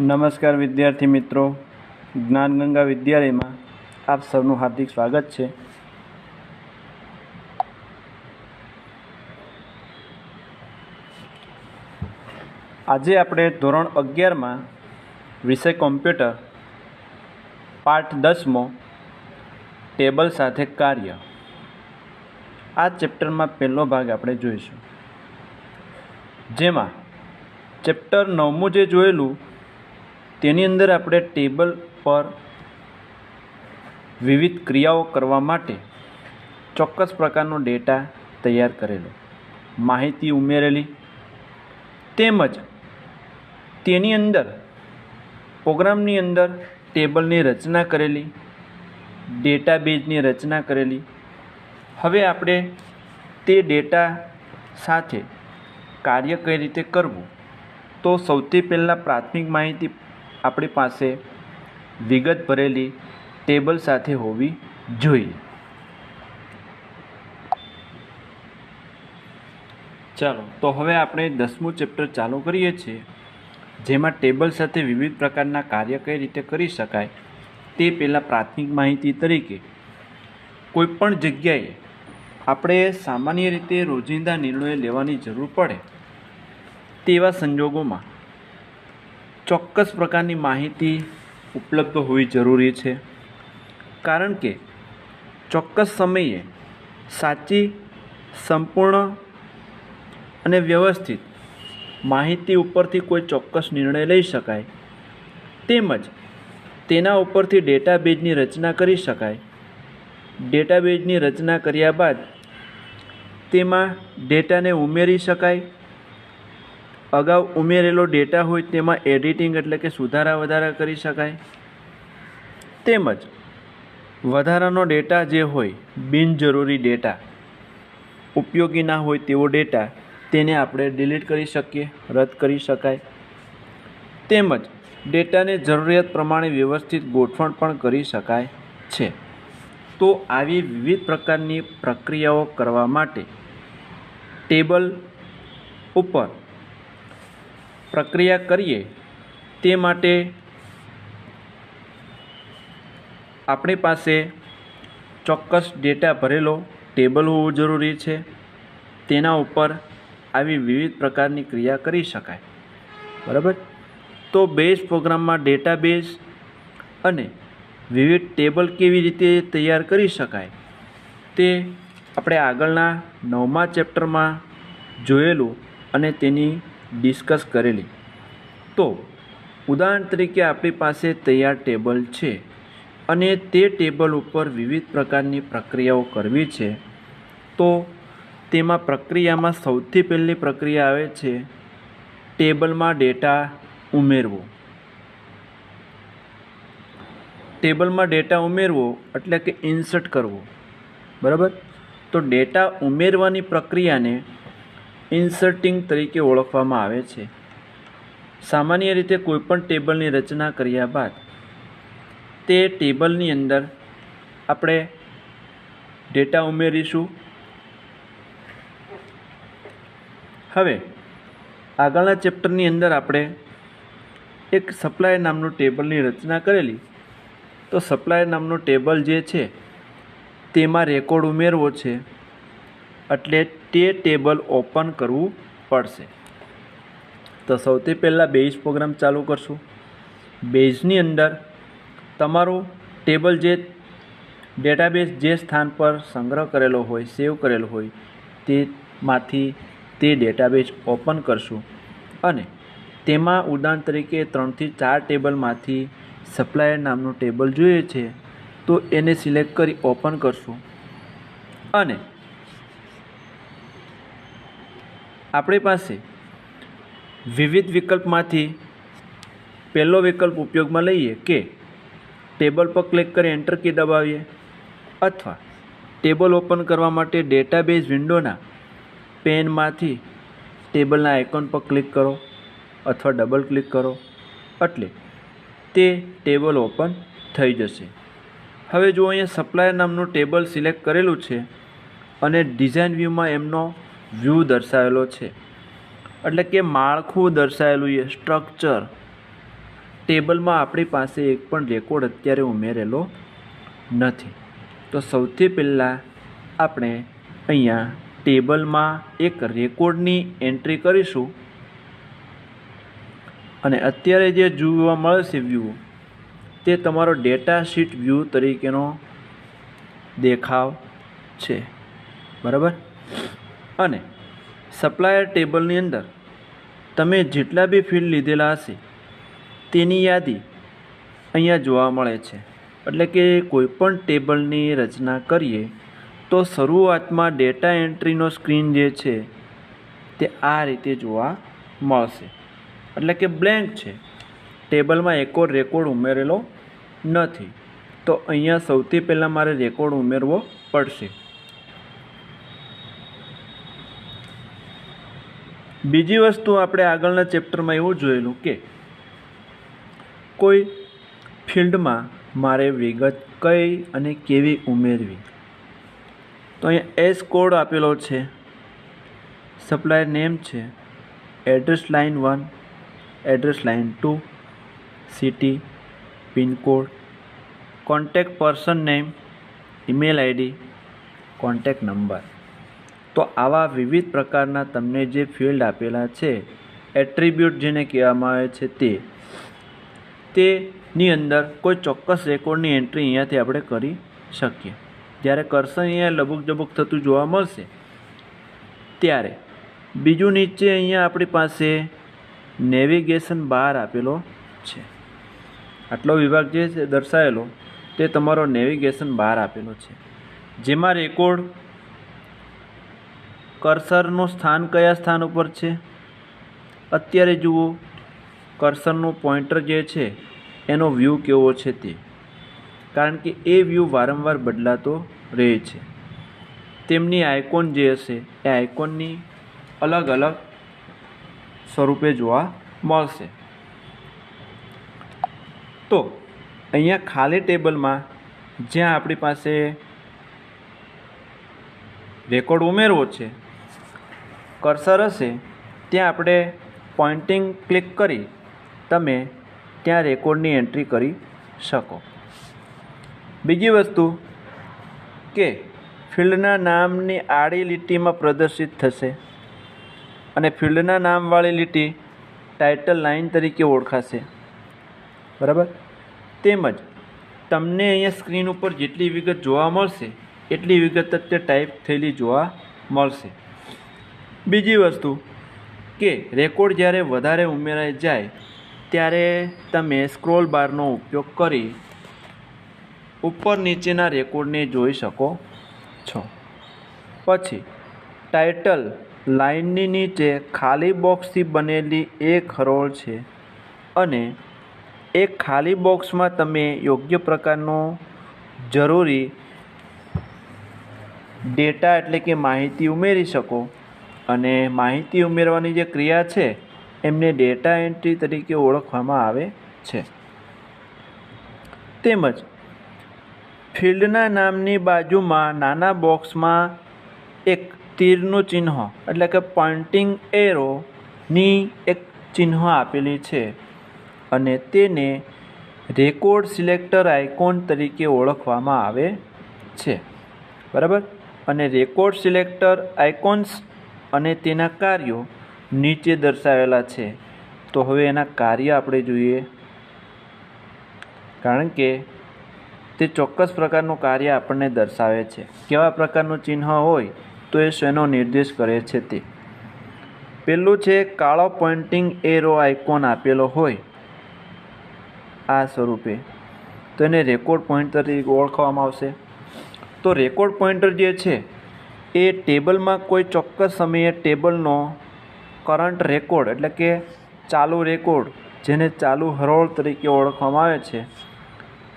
નમસ્કાર વિદ્યાર્થી મિત્રો. જ્ઞાનગંગા વિદ્યાલયમાં આપ સૌનું હાર્દિક સ્વાગત છે. આજે આપણે ધોરણ અગિયારમાં વિષય કોમ્પ્યુટર પાઠ દસમો ટેબલ સાથે કાર્ય. આ ચેપ્ટરમાં પહેલો ભાગ આપણે જોઈશું. જેમાં ચેપ્ટર નવમું જે જોયેલું તેની અંદર આપણે ટેબલ પર વિવિધ ક્રિયાઓ કરવા માટે ચોક્કસ પ્રકારનો ડેટા તૈયાર કરેલો. માહિતી ઉમેરેલી તેમજ તેની અંદર પ્રોગ્રામની અંદર ટેબલની રચના કરેલી, ડેટાબેઝની રચના કરેલી. હવે આપણે તે ડેટા સાથે કાર્ય કઈ રીતે કરવું? તો સૌથી પહેલાં પ્રાથમિક માહિતી આપણી પાસે વિગત ભરેલી ટેબલ સાથે હોવી જોઈએ. ચાલો, તો હવે આપણે દસમું ચેપ્ટર ચાલુ કરીએ છીએ, જેમાં ટેબલ સાથે વિવિધ પ્રકારના કાર્ય કઈ રીતે કરી શકાય તે પહેલાં પ્રાથમિક માહિતી તરીકે. કોઈપણ જગ્યાએ આપણે સામાન્ય રીતે રોજિંદા નિર્ણયો લેવાની જરૂર પડે તેવા સંજોગોમાં ચોક્કસ પ્રકારની માહિતી ઉપલબ્ધ હોવી જરૂરી છે. કારણ કે ચોક્કસ સમયે સાચી, સંપૂર્ણ અને વ્યવસ્થિત માહિતી ઉપરથી કોઈ ચોક્કસ નિર્ણય લઈ શકાય. તેમજ તેના ઉપરથી ડેટાબેઝની રચના કરી શકાય. ડેટાબેઝની રચના કર્યા બાદ તેમાં ડેટાને ઉમેરી શકાય અગાઉ ઉમેરેલો ડેટા હોય તેમાં એડિટિંગ એટલે કે સુધારા વધારા કરી શકાય. તેમજ વધારાનો ડેટા જે હોય, બિનજરૂરી ડેટા, ઉપયોગી ના હોય તેવો ડેટા, તેને આપણે ડિલીટ કરી શકીએ, રદ કરી શકાય. તેમજ ડેટાને જરૂરિયાત પ્રમાણે વ્યવસ્થિત ગોઠવણ પણ કરી શકાય છે. તો આવી વિવિધ પ્રકારની પ્રક્રિયાઓ કરવા માટે ટેબલ ઉપર પ્રક્રિયા કરીએ તે માટે આપણી પાસે ચોક્કસ ડેટા ભરેલો ટેબલ હોવું જરૂરી છે. તેના ઉપર આવી વિવિધ પ્રકારની ક્રિયા કરી શકાય. બરાબર? તો બેઝ પ્રોગ્રામમાં ડેટાબેઝ અને વિવિધ ટેબલ કેવી રીતે તૈયાર કરી શકાય તે આપણે આગળના નવમા ચેપ્ટરમાં જોયેલું અને તેની ડિસ્કસ કરેલી. તો, ઉદાહરણ તરીકે આપણી પાસે તૈયાર ટેબલ છે અને તે ટેબલ ઉપર વિવિધ પ્રકારની પ્રક્રિયાઓ કરવી છે. તો, તેમાં પ્રક્રિયામાં સૌથી પહેલી પ્રક્રિયા આવે છે ટેબલમાં ડેટા ઉમેરવો. ટેબલમાં ડેટા ઉમેરવો એટલે કે ઇન્સર્ટ કરવો. બરાબર? તો ડેટા ઉમેરવાની પ્રક્રિયાને ઇન્સર્ટિંગ તરીકે ઓળખવામાં આવે છે. સામાન્ય રીતે કોઈપણ ટેબલની રચના કર્યા બાદ, તે ટેબલની અંદર આપણે ડેટા ઉમેરીશું. હવે, આગળના ચેપ્ટરની અંદર આપણે એક સપ્લાયર નામનું ટેબલની રચના કરેલી. તો સપ્લાયર નામનું ટેબલ જે છે, તેમાં રેકોર્ડ ઉમેરવો છે. એટલે તે ટેબલ ઓપન કરવું પડશે. તો સૌથી પહેલાં બેઝ પ્રોગ્રામ ચાલુ કરશું. બેઝની અંદર તમારું ટેબલ જે ડેટાબેઝ જે સ્થાન પર સંગ્રહ કરેલો હોય, સેવ કરેલો હોય તેમાંથી તે ડેટાબેઝ ઓપન કરશું. અને તેમાં ઉદાહરણ તરીકે ત્રણથી ચાર ટેબલમાંથી સપ્લાયર નામનું ટેબલ જોઈએ છે, તો એને સિલેક્ટ કરી ઓપન કરશું. અને આપણી પાસે વિવિધ વિકલ્પમાંથી પહેલો વિકલ્પ ઉપયોગમાં લઈએ કે ટેબલ પર ક્લિક કરી એન્ટર કી દબાવીએ અથવા ટેબલ ઓપન કરવા માટે ડેટાબેઝ વિન્ડોના પેનમાંથી ટેબલના આઇકોન પર ક્લિક કરો અથવા ડબલ ક્લિક કરો એટલે તે ટેબલ ઓપન થઈ જશે. હવે જો અહીંયા સપ્લાયર નામનું ટેબલ સિલેક્ટ કરેલું છે અને ડિઝાઇન વ્યૂમાં એમનો વ્યૂ દર્શાવેલો છે. એટલે કે માળખું દર્શાવેલું એ સ્ટ્રક્ચર ટેબલમાં આપણી પાસે એક પણ રેકોર્ડ અત્યારે ઉમેરેલો નથી. તો સૌથી પહેલાં આપણે અહીંયા ટેબલમાં એક રેકોર્ડની એન્ટ્રી કરીશું. અને અત્યારે જે જોવા મળશે વ્યૂ તે તમારો ડેટા શીટ વ્યૂ તરીકેનો દેખાવ છે. બરાબર? અને સપ્લાયર ટેબલની અંદર તમે જેટલા બી ફિલ્ડ લીધેલા હશે, તેની યાદી અહીંયા જોવા મળે છે. એટલે કે કોઈપણ ટેબલની રચના કરીએ, તો શરૂઆતમાં ડેટા એન્ટ્રીનો સ્ક્રીન જે છે, તે આ રીતે જોવા મળશે. એટલે કે બ્લેન્ક છે. ટેબલમાં એકો રેકોર્ડ ઉમેરેલો નથી. તો અહીંયા સૌથી પહેલાં મારે રેકોર્ડ ઉમેરવો પડશે. બીજી વસ્તુ આપણે આગળના ચેપ્ટરમાં એવું જોયેલું કે કોઈ ફિલ્ડમાં મારે વિગત કઈ અને કેવી ઉમેરવી. તો અહીંયા એસ કોડ આપેલો છે સપ્લાયર નેમ છે address line one address line two city pincode contact person name email ID contact number તો આવા વિવિધ પ્રકારના તમને જે ફિલ્ડ આપેલા છે એટ્રીબ્યુટ જેને કહેવામાં આવે છે તે, તેની અંદર કોઈ ચોક્કસ રેકોર્ડની એન્ટ્રી અહીંયાથી આપણે કરી શકીએ. જ્યારે કર્સર અહીંયા લબુક જબુક થતું જોવા મળશે, ત્યારે બીજું નીચે અહીંયા આપણી પાસે નેવિગેશન બાર આપેલો છે. આટલો વિભાગ જે દર્શાવેલો, તે તમારો નેવિગેશન બાર આપેલો છે. જેમાં રેકોર્ડ કર્સરનું સ્થાન કયા સ્થાન ઉપર છે? અત્યારે જુઓ, કર્સરનું પોઈન્ટર જે છે, એનો વ્યૂ કેવો છે તે. કારણ કે એ વ્યૂ વારંવાર બદલાતો રહે છે. તેમની આઇકોન જે હશે, એ આઇકોનની અલગ અલગ સ્વરૂપે જોવા મળશે. તો, અહીંયા ખાલી ટેબલમાં જ્યાં આપણી પાસે રેકોર્ડ ઉમેરવો છે કર્સર હશે, ત્યાં આપણે પોઇન્ટિંગ ક્લિક કરી તમે ત્યાં રેકોર્ડની એન્ટ્રી કરી શકો. બીજી વસ્તુ કે ફિલ્ડના નામની આડી લીટીમાં પ્રદર્શિત થશે અને ફિલ્ડના નામવાળી લીટી ટાઇટલ લાઇન તરીકે ઓળખાશે. બરાબર? તેમજ તમને અહીંયા સ્ક્રીન ઉપર જેટલી વિગત જોવા મળશે, એટલી વિગત જ તે ટાઈપ થયેલી જોવા મળશે. બીજી વસ્તુ કે રેકોર્ડ જ્યારે વધારે ઉમેરાઈ જાય, ત્યારે તમે સ્ક્રોલ બારનો ઉપયોગ કરી ઉપર નીચેના રેકોર્ડને જોઈ શકો છો. પછી, ટાઇટલ લાઇનની નીચે ખાલી બોક્સથી બનેલી એક હરોળ છે અને એ ખાલી બોક્સમાં તમે યોગ્ય પ્રકારનો જરૂરી ડેટા એટલે કે માહિતી ઉમેરી શકો. અને માહિતી ઉમેરવાની જે ક્રિયા છે, એમને ડેટા એન્ટ્રી તરીકે ઓળખવામાં આવે છે. તેમજ, ફિલ્ડના નામની બાજુમાં નાના બોક્સમાં એક તીરનું ચિહ્ન, એટલે કે પોઇન્ટિંગ એરોની એક ચિહ્ન આપેલી છે. અને તેને રેકોર્ડ સિલેક્ટર આઇકોન તરીકે ઓળખવામાં આવે છે. બરાબર? અને રેકોર્ડ સિલેક્ટર આઇકોન્સ અને તેના કાર્યો નીચે દર્શાવેલા છે. તો હવે એના કાર્ય આપણે જોઈએ. કારણ કે તે ચોક્કસ પ્રકારનું કાર્ય આપણને દર્શાવે છે. કેવા પ્રકારનું ચિહ્ન હોય તો એ શેનો નિર્દેશ કરે છે તે. પહેલું છે, કાળો પોઇન્ટિંગ એરો આઇકોન આપેલો હોય. આ સ્વરૂપે. તો એને રેકોર્ડ પોઇન્ટર તરીકે ઓળખવામાં આવશે. તો રેકોર્ડ પોઇન્ટર જે છે એ ટેબલમાં કોઈ ચોક્કસ સમયે ટેબલનો કરંટ રેકોર્ડ, એટલે કે ચાલુ રેકોર્ડ, જેને ચાલુ હરોળ તરીકે ઓળખવામાં આવે છે,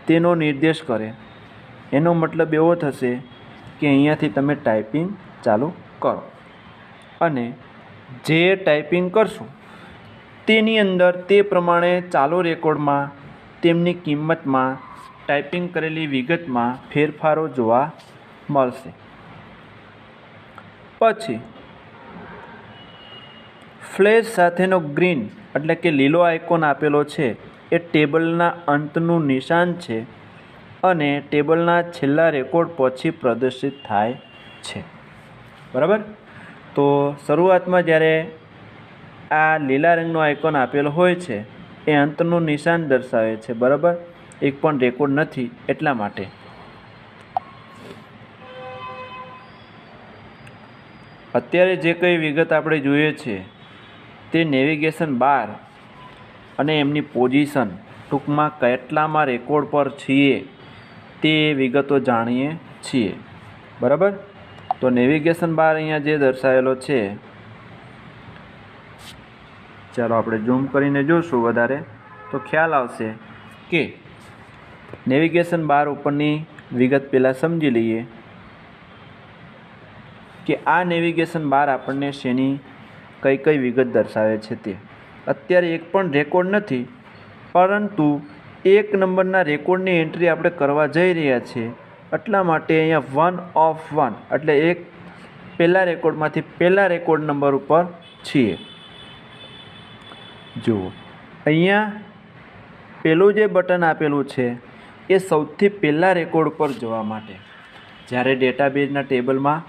તેનો નિર્દેશ કરે. એનો મતલબ એવો થશે કે અહીંયાથી તમે ટાઈપિંગ ચાલુ કરો. અને જે ટાઈપિંગ કરશું, તેની અંદર તે પ્રમાણે ચાલુ રેકોર્ડમાં તેમની કિંમતમાં ટાઈપિંગ કરેલી વિગતમાં ફેરફારો જોવા મળશે. પછી ફ્લેશ સાથેનો ગ્રીન, એટલે કે લીલો આઇકોન આપેલો છે, એ ટેબલના અંતનું નિશાન છે અને ટેબલના છેલ્લા રેકોર્ડ પછી પ્રદર્શિત થાય છે. બરાબર? તો શરૂઆતમાં જ્યારે આ લીલા રંગનો આઇકોન આપેલો હોય છે, એ અંતનું નિશાન દર્શાવે છે. બરાબર? એક પણ રેકોર્ડ નથી એટલા માટે. અત્યારે જે કંઈ વિગત આપણે જોઈએ છે, તે નેવિગેશન બાર અને એમની પોઝિશન ટૂંકમાં કેટલામાં રેકોર્ડ પર છીએ તે વિગતો જાણીએ છીએ. બરાબર? તો નેવિગેશન બાર અહીંયા જે દર્શાવેલો છે, ચાલો આપણે ઝૂમ કરીને જોશું વધારે, તો ખ્યાલ આવશે કે નેવિગેશન બાર ઉપરની વિગત પહેલાં સમજી લઈએ. કે આ નેવિગેશન બાર આપણને શેની કઈ કઈ વિગત દર્શાવે છે તે. અત્યારે એક પણ રેકોર્ડ નથી, પરંતુ એક નંબરના રેકોર્ડની એન્ટ્રી આપણે કરવા જઈ રહ્યા છીએ. એટલા માટે અહીંયા વન ઓફ વન એટલે એક પહેલા રેકોર્ડમાંથી પહેલા રેકોર્ડ નંબર ઉપર છીએ. જુઓ, અહીંયા પેલું જે બટન આપેલું છે, એ સૌથી પહેલાં રેકોર્ડ ઉપર જોવા માટે. જ્યારે ડેટાબેઝના ટેબલમાં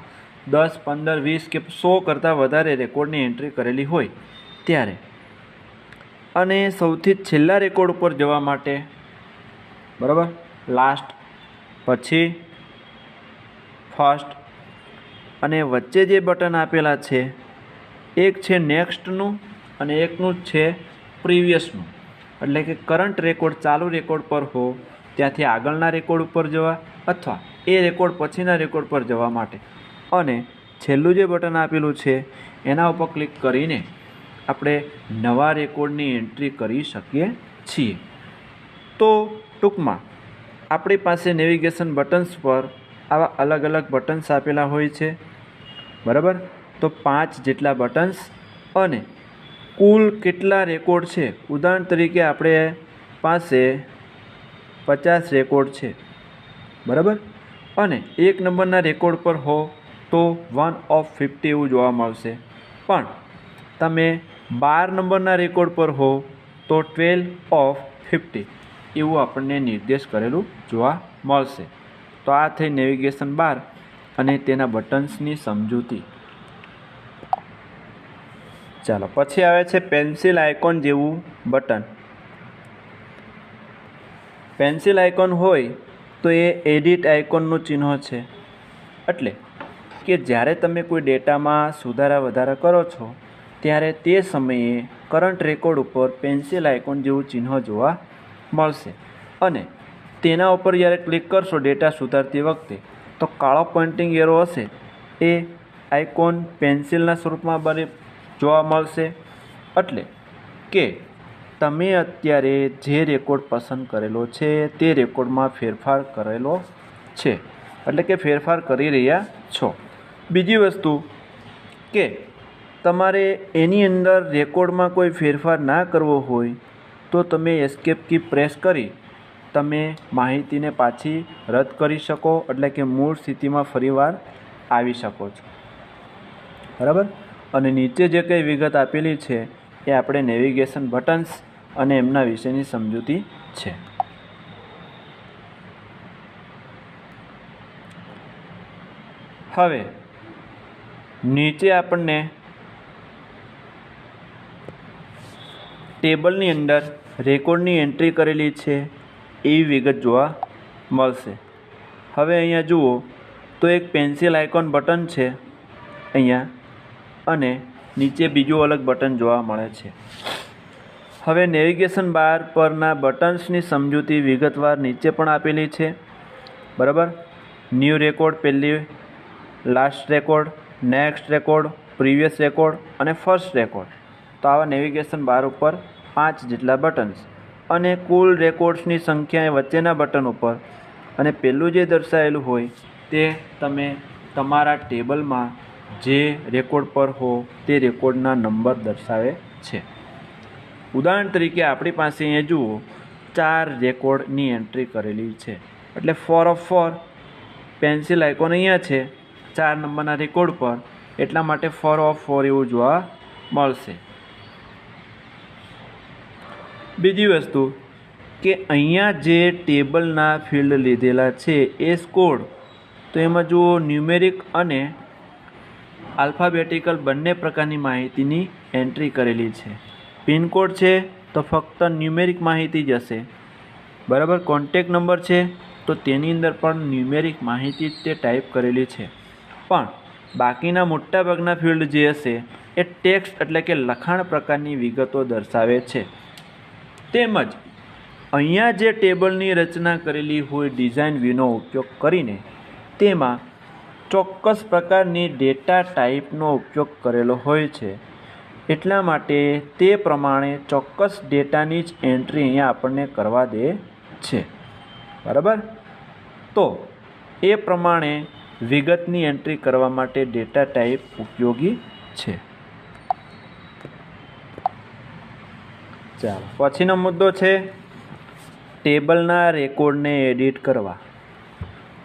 દસ, પંદર, વીસ કે સો કરતાં વધારે રેકોર્ડની એન્ટ્રી કરેલી હોય ત્યારે. અને સૌથી છેલ્લા રેકોર્ડ ઉપર જવા માટે, બરાબર? લાસ્ટ પછી ફર્સ્ટ અને વચ્ચે જે બટન આપેલા છે, એક છે નેક્સ્ટનું અને એકનું છે પ્રીવિયસનું. એટલે કે કરંટ રેકોર્ડ ચાલુ રેકોર્ડ પર હો, ત્યાંથી આગળના રેકોર્ડ ઉપર જવા અથવા એ રેકોર્ડ પછીના રેકોર્ડ પર જવા માટે. અને છેલ્લું જે બટન આપેલું છે, એના ઉપર ક્લિક કરીને આપણે નવા રેકોર્ડની એન્ટ્રી કરી શકીએ છીએ. તો ટૂંકમાં, આપણી પાસે નેવિગેશન બટન્સ પર આવા અલગ અલગ બટન્સ આપેલા હોય છે. બરાબર? તો પાંચ જેટલા બટન્સ અને કુલ કેટલા રેકોર્ડ છે? ઉદાહરણ તરીકે આપણે પાસે પચાસ રેકોર્ડ છે. બરાબર? અને એક નંબરના રેકોર્ડ પર હો. તો વન ઓફ ફિફ્ટી એવું જોવા મળશે. પણ તમે બાર નંબરના રેકોર્ડ પર હો તો ટ્વેલ્વ ઓફ ફિફ્ટી એવું આપણને નિર્દેશ કરેલું જોવા મળશે. તો આ થઈ નેવિગેશન બાર અને તેના બટન્સની સમજૂતી. ચાલો, પછી આવે છે પેન્સિલ આઇકોન જેવું બટન પેન્સિલ આઇકોન હોય તો એ એડિટ આઇકોનનું ચિહ્ન છે. એટલે કે જ્યારે તમે કોઈ ડેટામાં સુધારા વધારા કરો છો, ત્યારે તે સમયે કરંટ રેકોર્ડ ઉપર પેન્સિલ આઇકોન જેવું ચિહ્ન જોવા મળશે. અને તેના ઉપર જ્યારે ક્લિક કરશો ડેટા સુધારતી વખતે, તો કાળો પોઇન્ટિંગ એરો હશે. એ આઇકોન પેન્સિલના સ્વરૂપમાં બને જોવા મળશે. એટલે કે તમે અત્યારે જે રેકોર્ડ પસંદ કરેલો છે, તે રેકોર્ડમાં ફેરફાર કરેલો છે. એટલે કે ફેરફાર કરી રહ્યા છો. બીજી વસ્તુ કે તમારે એની અંદર રેકોર્ડમાં કોઈ ફેરફાર ના કરવો હોય તો તમે એસ્કેપ કી પ્રેસ કરી તમે માહિતીને પાછી રદ કરી શકો, એટલે કે મૂળ સ્થિતિમાં ફરીવાર આવી શકો છો. બરાબર? અને નીચે જે કંઈ વિગત આપેલી છે એ આપણે નેવિગેશન બટન્સ અને એમના વિશેની સમજૂતી છે. હવે નીચે આપણને ટેબલની અંદર રેકોર્ડની એન્ટ્રી કરેલી છે એવી વિગત જોવા મળશે. હવે અહીંયા જુઓ તો એક પેન્સિલ આઇકોન બટન છે અહીંયા અને નીચે બીજું અલગ બટન જોવા મળે છે. હવે નેવિગેશન બાર પરના બટન્સની સમજૂતી વિગતવાર નીચે પણ આપેલી છે. બરાબર? ન્યૂ રેકોર્ડ, પહેલી, last record next record, previous record અને ફર્સ્ટ રેકોર્ડ. તો આવા નેવિગેશન બાર ઉપર પાંચ જેટલા બટન્સ અને કુલ રેકોર્ડ્સની સંખ્યા વચ્ચેના બટન ઉપર. અને પહેલું જે દર્શાવેલું હોય તે તમે તમારા ટેબલમાં જે રેકોર્ડ પર હો તે રેકોર્ડના નંબર દર્શાવે છે. ઉદાહરણ તરીકે આપણી પાસે અહીંયા જુઓ, ચાર રેકોર્ડની એન્ટ્રી કરેલી છે. એટલે four of four, pencil icon અહીંયા છે. ચાર નંબરના રેકોર્ડ પર. એટલા માટે ફોર ઓફ ફોર એવું જોવા મળશે. બીજી વસ્તુ કે અહીંયા જે ટેબલના ફિલ્ડ લીધેલા છે એ સ્કોડ તો એમાં જુઓ ન્યુમેરિક અને આલ્ફાબેટિકલ બંને પ્રકારની માહિતીની એન્ટ્રી કરેલી છે. પિનકોડ છે તો ફક્ત ન્યુમેરિક માહિતી જ હશે. બરાબર? કોન્ટેક નંબર છે તો તેની અંદર પણ ન્યુમેરિક માહિતી તે ટાઈપ કરેલી છે. પણ બાકીના મોટાભાગના ફિલ્ડ જે હશે એ ટેક્સ્ટ એટલે કે લખાણ પ્રકારની વિગતો દર્શાવે છે. તેમજ અહીંયા જે ટેબલની રચના કરેલી હોય ડિઝાઇન વ્યૂનો ઉપયોગ કરીને તેમાં ચોક્કસ પ્રકારની ડેટા ટાઈપનો ઉપયોગ કરેલો હોય છે. એટલા માટે તે પ્રમાણે ચોક્કસ ડેટાની જ એન્ટ્રી અહીંયા આપણને કરવા દે છે. બરાબર? તો એ પ્રમાણે વિગતની એન્ટ્રી કરવા માટે ડેટા ટાઈપ ઉપયોગી છે. ચાલો, પછીનો મુદ્દો છે ટેબલના રેકોર્ડને એડિટ કરવા.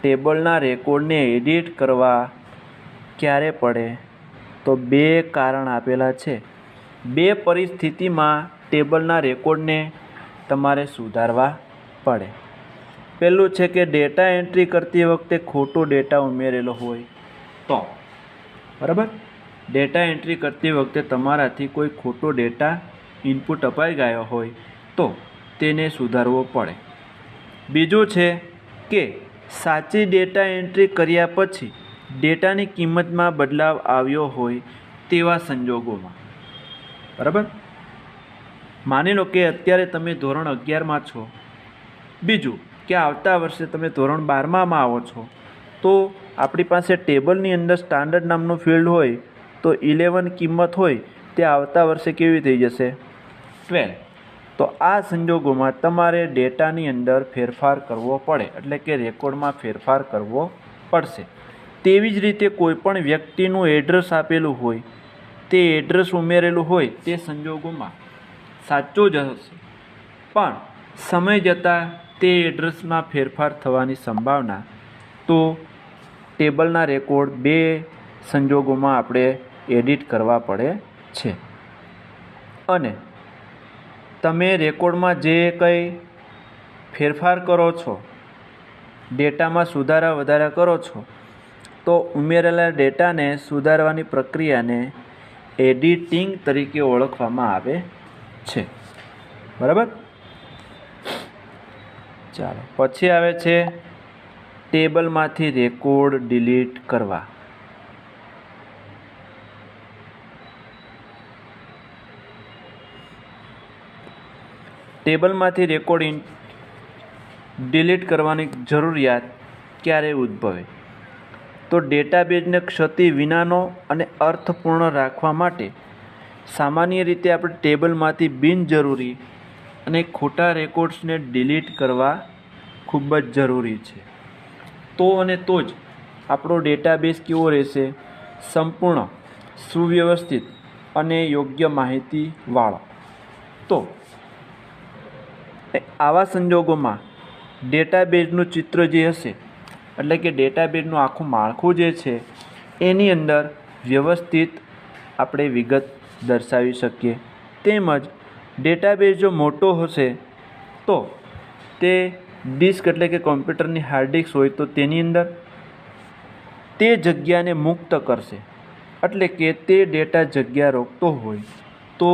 ટેબલના રેકોર્ડને એડિટ કરવા ક્યારે પડે? તો બે કારણ આપેલા છે. બે પરિસ્થિતિમાં ટેબલના રેકોર્ડને તમારે સુધારવા પડે. પહેલું છે કે ડેટા એન્ટ્રી કરતી વખતે ખોટો ડેટા ઉમેરેલો હોય. તો, બરાબર? ડેટા એન્ટ્રી કરતી વખતે તમારાથી કોઈ ખોટો ડેટા ઇનપુટ અપાઈ ગયો હોય, તો તેને સુધારવો પડે. બીજું છે કે સાચી ડેટા એન્ટ્રી કર્યા પછી ડેટાની કિંમતમાં બદલાવ આવ્યો હોય તેવા સંજોગોમાં. બરાબર? માની લો કે અત્યારે તમે ધોરણ અગિયારમાં છો. બીજું કે આવતા વર્ષે તમે ધોરણ બારમામાં આવો છો? તો આપણી પાસે ટેબલની અંદર સ્ટાન્ડર્ડ નામનું ફિલ્ડ હોય, તો ઇલેવન કિંમત હોય, તે આવતા વર્ષે કેવી થઈ જશે? ટ્વેલ્વ. તો આ સંજોગોમાં તમારે ડેટાની અંદર ફેરફાર કરવો પડે, એટલે કે રેકોર્ડમાં ફેરફાર કરવો પડશે. તેવી જ રીતે કોઈપણ વ્યક્તિનું એડ્રેસ આપેલું હોય, તે એડ્રેસ ઉમેરેલું હોય, તે સંજોગોમાં સાચું જ હશે. પણ સમય જતાં તે એડ્રેસમાં ફેરફાર થવાની સંભાવના. તો ટેબલના રેકોર્ડ બે સંજોગોમાં આપણે એડિટ કરવા પડે છે. અને તમે રેકોર્ડમાં જે કંઈ ફેરફાર કરો છો, ડેટામાં સુધારા વધારા કરો છો, તો ઉમેરેલા ડેટાને સુધારવાની પ્રક્રિયાને એડિટિંગ તરીકે ઓળખવામાં આવે છે. બરાબર? ચાલો. પછી આવે છે ટેબલમાંથી રેકોર્ડ ડિલીટ કરવા. ટેબલમાંથી રેકોર્ડિંગ ડિલીટ કરવાની જરૂરિયાત ક્યારે ઉદ્ભવે? તો ડેટાબેઝને ક્ષતિ વિનાનો અને અર્થપૂર્ણ રાખવા માટે સામાન્ય રીતે આપણે ટેબલમાંથી બિનજરૂરી અને ખોટા રેકોર્ડ્સને ડિલીટ કરવા ખૂબ જ જરૂરી છે. તો અને તો જ આપણો ડેટાબેઝ કેવો રહેશે? સંપૂર્ણ, સુવ્યવસ્થિત અને યોગ્ય માહિતીવાળો. તો આવા સંજોગોમાં ડેટાબેઝનું ચિત્ર જે હશે, એટલે કે ડેટાબેઝનું આખું માળખું જે છે, એની અંદર વ્યવસ્થિત આપણે વિગત દર્શાવી શકીએ. તેમજ ડેટાબેઝ જો મોટો હશે, તો તે ડિસ્ક એટલે કે કોમ્પ્યુટરની હાર્ડ હોય તો તેની અંદર તે જગ્યાને મુક્ત કરશે. એટલે કે તે ડેટા જગ્યા રોકતો હોય, તો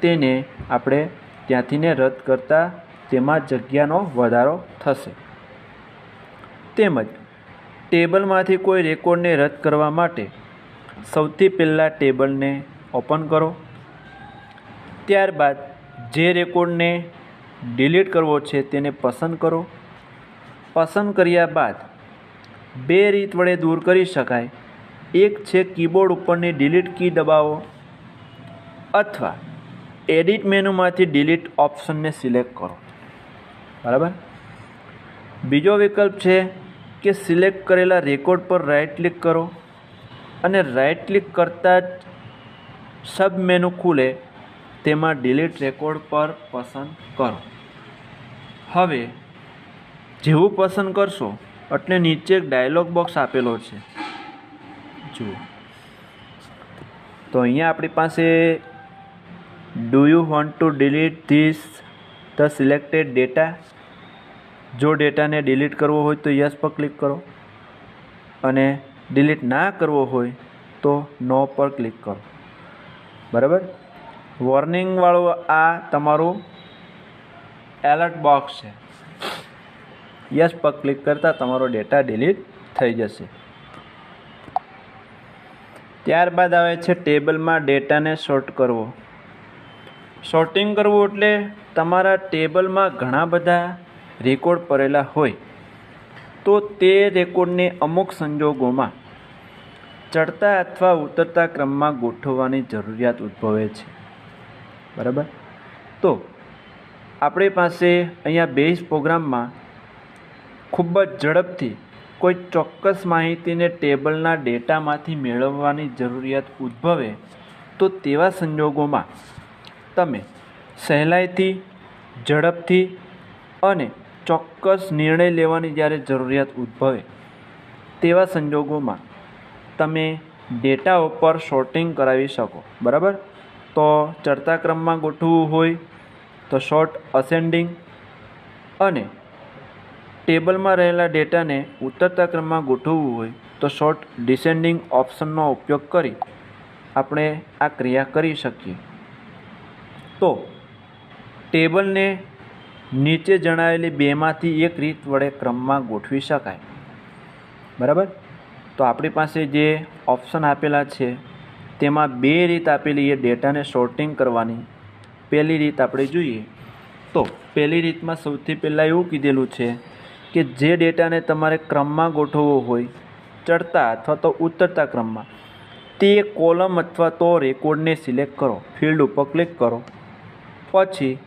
તેને આપણે ત્યાંથીને રદ કરતાં તેમાં જગ્યાનો વધારો થશે. તેમજ ટેબલમાંથી કોઈ રેકોર્ડને રદ કરવા માટે સૌથી પહેલાં ટેબલને ઓપન કરો. ત્યારબાદ જે રેકોર્ડને ડિલીટ કરવો છે તેને પસંદ કરો. પસંદ કર્યા બાદ બે રીત વડે દૂર કરી શકાય. એક છે કીબોર્ડ ઉપરની ડિલીટ કી દબાવો અથવા એડિટ મેનુમાંથી ડિલીટ ઓપ્શનને સિલેક્ટ કરો. બરાબર? બીજો વિકલ્પ છે કે સિલેક્ટ કરેલા રેકોર્ડ પર રાઇટ ક્લિક કરો અને રાઇટ ક્લિક કરતાં જ સબ મેનુ ખુલે તેમાં ડિલીટ રેકોર્ડ પર પસંદ કરો. હવે, જેવું પસંદ કરશો, એટલે નીચે એક ડાયલોગ બોક્સ આપેલો છે. જુઓ. તો અહીંયા આપણી પાસે do you want to delete this the selected data જો ડેટાને ડિલીટ કરવો હોય તો યસ પર ક્લિક કરો. અને ડિલીટ ના કરવો હોય તો નો પર ક્લિક કરો. બરાબર? વોર્નિંગવાળું આ તમારું એલર્ટ બોક્સ છે. યસ પર ક્લિક કરતાં તમારો ડેટા ડિલીટ થઈ જશે. ત્યારબાદ આવે છે ટેબલમાં ડેટાને શોર્ટ કરવો. શોર્ટિંગ કરવું એટલે તમારા ટેબલમાં ઘણા બધા રેકોર્ડ પડેલા હોય. તો તે રેકોર્ડને અમુક સંજોગોમાં ચડતા અથવા ઉતરતા ક્રમમાં ગોઠવવાની જરૂરિયાત ઉદ્ભવે છે. બરાબર? તો આપણી પાસે અહીંયા બેઝ પ્રોગ્રામમાં ખૂબ જ ઝડપથી કોઈ ચોક્કસ માહિતીને ટેબલના ડેટામાંથી મેળવવાની જરૂરિયાત ઉદ્ભવે તો તેવા સંજોગોમાં તમે સહેલાઈથી, ઝડપથી અને ચોક્કસ નિર્ણય લેવાની જ્યારે જરૂરિયાત ઉદ્ભવે તેવા સંજોગોમાં તમે ડેટા ઉપર શોર્ટિંગ કરાવી શકો. બરાબર? તો ચડતા ક્રમમાં ગોઠવવું હોય તો શોર્ટ અસેન્ડિંગ અને ટેબલમાં રહેલા ડેટાને ઉતરતા ક્રમમાં ગોઠવવું હોય તો શોર્ટ ડિસેન્ડિંગ ઓપ્શનનો ઉપયોગ કરી આપણે આ ક્રિયા કરી શકીએ. તો ટેબલને નીચે જણાવેલી બેમાંથી એક રીત વડે ક્રમમાં ગોઠવી શકાય. બરાબર? તો આપણી પાસે જે ઓપ્શન આપેલા છે તેમાં બે રીત આપેલી એ ડેટાને શોર્ટિંગ કરવાની. પહેલી રીત આપણે જોઈએ. તો પહેલી રીતમાં સૌથી પહેલાં એવું કીધેલું છે કે જે ડેટાને તમારે ક્રમમાં ગોઠવવો હોય, ચડતા અથવા તો ઉતરતા ક્રમમાં, તે કોલમ અથવા તો રેકોર્ડને સિલેક્ટ કરો, ફિલ્ડ ઉપર ક્લિક કરો. પછી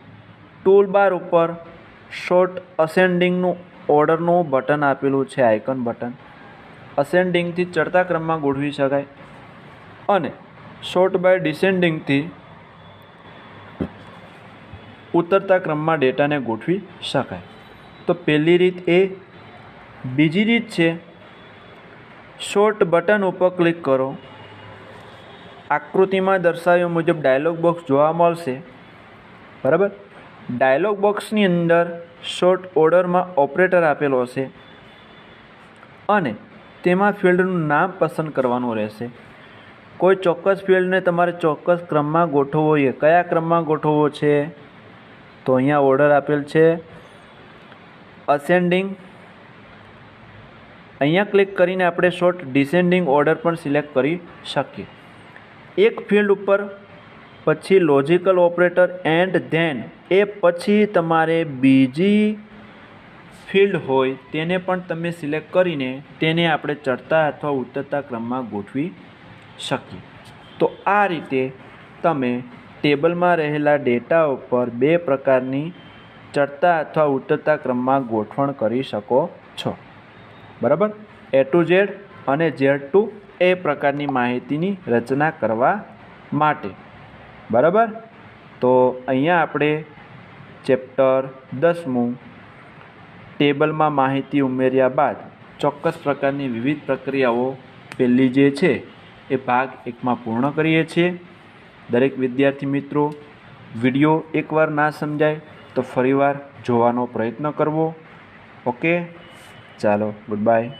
ટૂલ બાર ઉપર શોર્ટ અસેન્ડિંગનું ઓર્ડરનું બટન આપેલું છે આઇકન બટન અસેન્ડિંગથી ચડતા ક્રમમાં ગોઠવી શકાય. અને શોર્ટ બાય ડિસેન્ડિંગથી ઉતરતા ક્રમમાં ડેટાને ગોઠવી શકાય. તો પહેલી રીત એ, બીજી રીત છે શોર્ટ બટન ઉપર ક્લિક કરો. આકૃતિમાં દર્શાવ્યા મુજબ ડાયલોગ બોક્સ જોવા મળશે. બરાબર? ડાયલોગ બોક્સની અંદર શોર્ટ ઓર્ડરમાં ઓપરેટર આપેલો હશે. અને તેમાં ફિલ્ડનું નામ પસંદ કરવાનું રહેશે. કોઈ ચોક્કસ ફિલ્ડને તમારે ચોક્કસ ક્રમમાં ગોઠવવો જોઈએ. કયા ક્રમમાં ગોઠવવો છે? તો અહીંયા ઓર્ડર આપેલ છે. અસેન્ડિંગ અહીંયા ક્લિક કરીને આપણે શોર્ટ ડિસેન્ડિંગ ઓર્ડર પણ સિલેક્ટ કરી શકીએ. એક ફિલ્ડ ઉપર પછી લોજિકલ ઓપરેટર એન્ડ ધેન એ પછી તમારે બીજી ફિલ્ડ હોય તેને પણ તમે સિલેક્ટ કરીને તેને આપણે ચડતા અથવા ઉતરતા ક્રમમાં ગોઠવી શકીએ. તો આ રીતે તમે ટેબલમાં રહેલા ડેટા ઉપર બે પ્રકારની ચડતા અથવા ઉતરતા ક્રમમાં ગોઠવણ કરી શકો છો. બરાબર? એ ટુ ઝેડ અને ઝેડ ટુ એ પ્રકારની માહિતીની રચના કરવા માટે. બરાબર? તો અહીંયા આપણે ચેપ્ટર દસમું ટેબલમાં માહિતી ઉમેર્યા બાદ ચોક્કસ પ્રકારની વિવિધ પ્રક્રિયાઓ પહેલી જે છે એ ભાગ એકમાં પૂર્ણ કરીએ છીએ. દરેક વિદ્યાર્થી મિત્રો, વીડિયો એકવાર ના સમજાય તો ફરીવાર જોવાનો પ્રયત્ન કરવો. ઓકે ચાલો ગુડ બાય